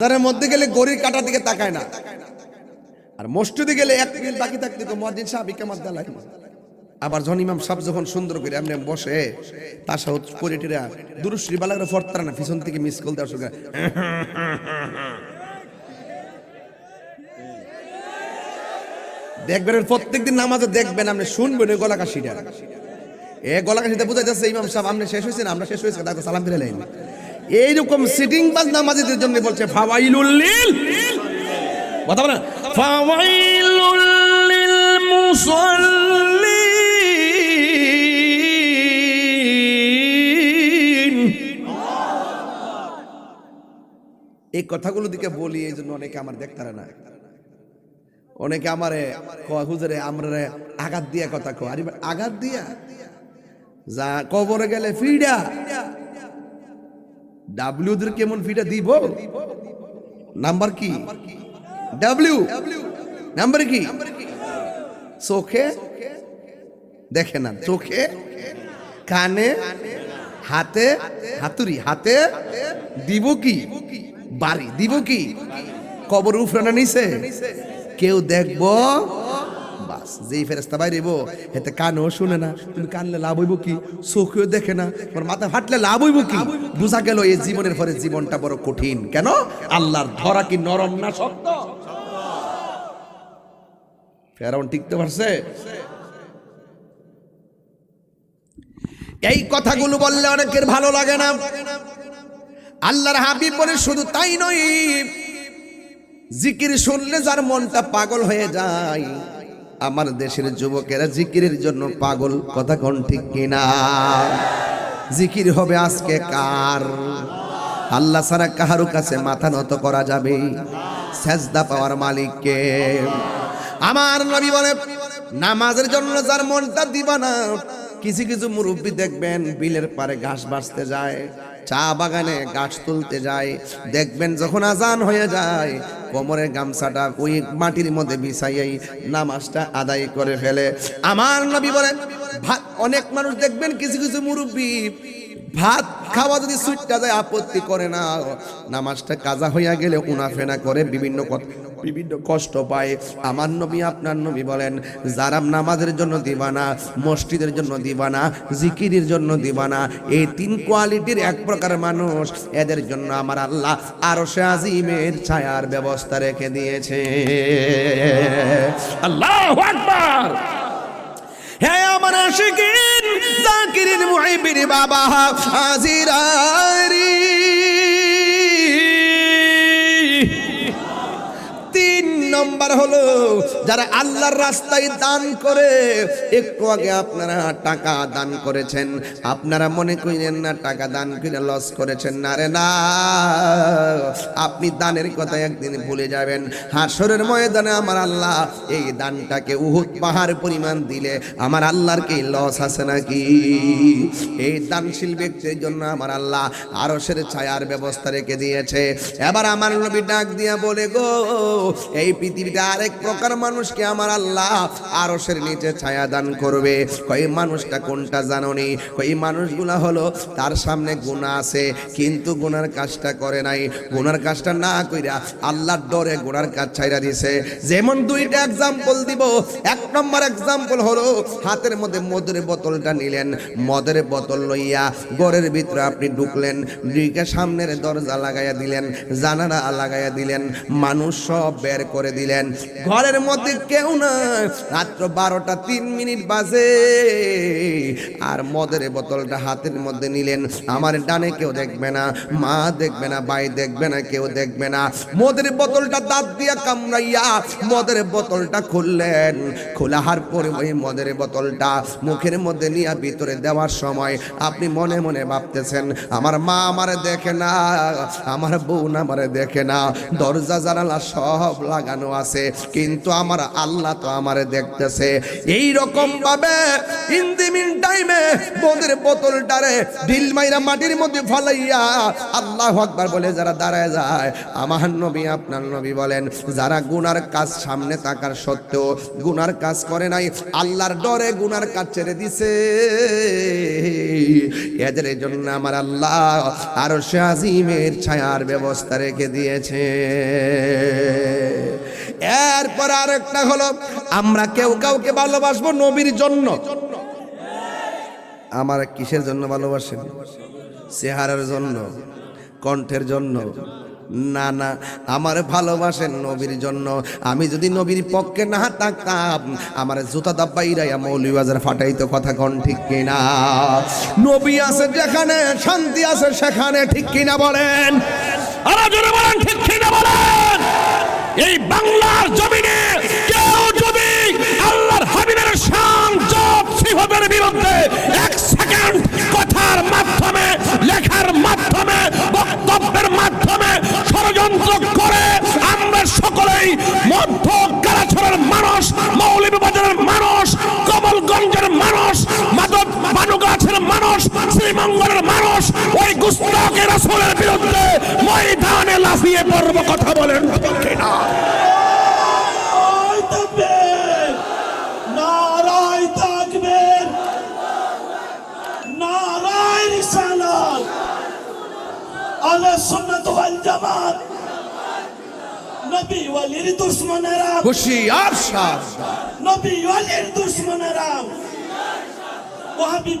তার মধ্যে গেলে গড়ির কাটার দিকে তাকায় না। আর মসজিদে গেলে এক মিনিট বাকি থাকতে তো মসজিদ সাহেব কেমন দালাই আবার যখন ইমাম সাহেব যখন সুন্দর করে এমনি বসে তার সাথে পরিটিরা দুরুশ্রী বালাগরা ফরতারা না, পিছন থেকে মিস কল দেওয়ার সঙ্গে দেখবেন প্রত্যেকদিন নামাজে দেখবেন আপনি শুনবেন ওই গলা কাশিটা এ গলা কাশিতে বোঝা যাচ্ছে ইমাম সাহেব, আপনি শেষ হয়েছেন, আমরা শেষ হয়েছে তাকে সালাম ফিরে লাইন এইরকম সিটিং বাজ নামাজিদের জন্য বলছে ফাওয়াইলুল লিল। কথা বলেন ফাওয়াইলুল লিল মুসাল্লিন। এই কথাগুলো দিকে বলি এই জন্য অনেকে আমার দেখতারে না। অনেকে আমারে কয়, হুজুরে আমরা আঘাত দিয়া কথা কো আরে আঘাত দিয়া? যা কবরে গেলে ফিডা। ডাব্লিউ দের কেমন ফিডা দিব? নাম্বার কি? ডাব্লিউ নাম্বার কি? চোখে? দেখে না। চোখে? কানে? হাতে? হাতুড়ি? হাতে? দিব কি? বাড়ি? দিব কি? কবর উফরানা নিছে? কেউ দেখব? যেই ফেরেস্তা বাইরেব এতে কানও শুনে না। তুমি কানলে লাভ হইব কি? চোখেও দেখে না, তোমার মাথা ফাটলে লাভ হইব কি? বোঝা গেল এই জীবনের পরে জীবনটা বড় কঠিন। কেন? আল্লাহর ধরা কি নরম না শক্ত? ফেরাউন টিকতে পারছে? এই কথাগুলো বললে অনেকের ভালো লাগে না। আল্লাহর হাবিব বলে শুধু তাই নয়, জিকির শুনলে যার মনটা পাগল হয়ে যায় আমার দেশের যুবকেরা জিকিরের জন্য পাগল, কথা কোন ঠিক কিনা? জিকির হবে আজকে কার? আল্লাহ ছাড়া কাহারও কাছে মাথা নত করা যাবে? সেজদা পাওয়ার মালিককে আমার নবী বলে, নামাজের জন্য যার মনটা দিবা না কিছু কিছু মুরব্বী দেখবেন, বিলের পারে ঘাস বাঁচতে যায়। চা বাগানে গাছ তুলতে যায়। দেখবেন যখন আজান হয়ে যায়, কোমরের গামছাটা ওই মাটির মধ্যে বিছাইয়াই নামাজটা আদায় করে ফেলে। আমার নবী বলেন, ভাত অনেক মানুষ দেখবেন কিছু কিছু মুরব্বী ভাত খাওয়া যদি সুইটটা যায় আপত্তি করে না। নামাজটা কাজা হইয়া গেলে উনাফেনা করে বিভিন্ন কথা বিভিন্ন কষ্ট পায়। আমার নবী আপনার নবী বলেন যারা নামাজের জন্য দিবানা মসজিদের জন্য দিবানা জিকিরের জন্য দিবানা এই তিন কোয়ালিটির এক প্রকার মানুষ এদের জন্য আমার আল্লাহ আরও সে আজিমের ছায়ার ব্যবস্থা রেখে দিয়েছে। আল্লাহ আকবার! হ্যাঁ আমার আশিকিন জাকিরিন মুহিবিন বাবা হাজিরারি নম্বর হলো, যারা আল্লাহর রাস্তায় দান করে, একটু আগে আপনারা টাকা দান করেছেন। আপনারা মনে করেন না, টাকা দান করে লস করেছেন। না রে, না। আপনি দানের কথা একদিন ভুলে যাবেন। হাসরের ময়দানে আমার আল্লাহ এই দানটাকে উহুদ পাহাড় পরিমাণ দিলে আমার আল্লাহর কি লস আছে নাকি? এই দানশীল ব্যক্তির জন্য আমার আল্লাহ আরশের ছায়ার ব্যবস্থা রেখে দিয়েছে। এবার আমার নবী ডাক দিয়া বলে, গো, এই পৃথিবীতে আরেক প্রকার মানুষকে আমার আল্লাহ আরশের নিচে ছায়া দান করবে। কই মানুষটা কোনটা জানোনি? কই মানুষগুলা হলো তার সামনে গুণা আছে, কিন্তু গুনার কাজটা করে নাই। গুনার কাজটা না কইরা আল্লাহর ডরে গুনার কাজ ছাইরা দিছে। যেমন দুইটা এক্সাম্পল দিব। এক নম্বর এক্সাম্পল হলো, হাতের মধ্যে মদের বোতলটা নিলেন। মদের বোতল লইয়া ঘরের ভিতরে আপনি ঢুকলেন। ঢুকে সামনের দরজা লাগাইয়া দিলেন, জানালা লাগাইয়া দিলেন। মানুষ সব বের করে দিলেন। ঘরের মধ্যে কেউ না রাত্র বারোটা তিন মিনিট বাজে। আর মদের বোতলটা হাতের মধ্যে নিলেন। আমার ডানে কেউ দেখবে না, মা দেখবে না, ভাই দেখবে না, কেউ দেখবে না। মদের বোতলটা দাঁত দিয়া কামড়াইয়া মদের বোতলটা খুললেন। খোলাহার পরে ওই মদের বোতলটা মুখের মধ্যে নিয়ে ভিতরে দেওয়ার সময় আপনি মনে মনে ভাবতেছেন, আমার মা আমারে দেখে না, আমার বোন আমারে দেখে না, দরজা, জানালা সব লাগানো আছে, কিন্তু আমার আল্লাহ তো আমারে দেখতেছে। এই রকম ভাবে ইন মিন টাইমে বদের বোতলটারে ঢিল মাইরা মাটির মধ্যে ফলাইয়া আল্লাহ আকবার বলে, যারা দাঁড়ায় যায়, আমার নবী, আপনার নবী বলেন, যারা গুনার কাজ সামনে থাকার সত্ত্বেও গুনার কাজ করে নাই, আল্লাহর ডরে গুনার কাজ ছেড়ে দিছে। এদের জন্য আমার আল্লাহ আরও আজিমের ছায়ার ব্যবস্থা রেখে দিয়েছে। এরপর আরেকটা হলো, আমরা কেউ কাউকে ভালোবাসবো নবীর জন্য। আমার কিসের জন্য ভালোবাসেন? চেহারার জন্য, কণ্ঠের জন্য? না না, আমার ভালোবাসেন নবীর জন্য। আমি যদি নবীর পক্ষে না থাকতাম, আমার জুতা দাব্বা ইরাইয়া মৌলিবাজার ফাটাইতো কথা কন ঠিক কিনা? নবী আছে যেখানে, শান্তি আছে সেখানে ঠিক কিনা বলেন? আরও বলেন, ঠিক কিনা বলেন? এই বাংলার জমিনে কেউ যদি আল্লাহর হাবিবের শান, জব, সিহতের বিরুদ্ধে এক সেকেন্ড কথার মাধ্যমে, লেখার মাধ্যমে, বক্তব্যের মাধ্যমে ষড়যন্ত্র করে আমরা সকলেই মধ্য কারাছড়ের মানুষ, মৌলভীবাজারের মানুষ, কমলগঞ্জের মানুষ, মাদক, বানুগাছের মানুষ, শ্রীমঙ্গলের মানুষ, ওই গুস্তাকে রাসূলের বিরুদ্ধে লাফিয়ে পড়ব কথা বলেন। না নবী ওয়ালির দুশ্মনেরা। হুশিয়ার নবী ওয়ালির দুশ্মনেরা। ওয়াহাবি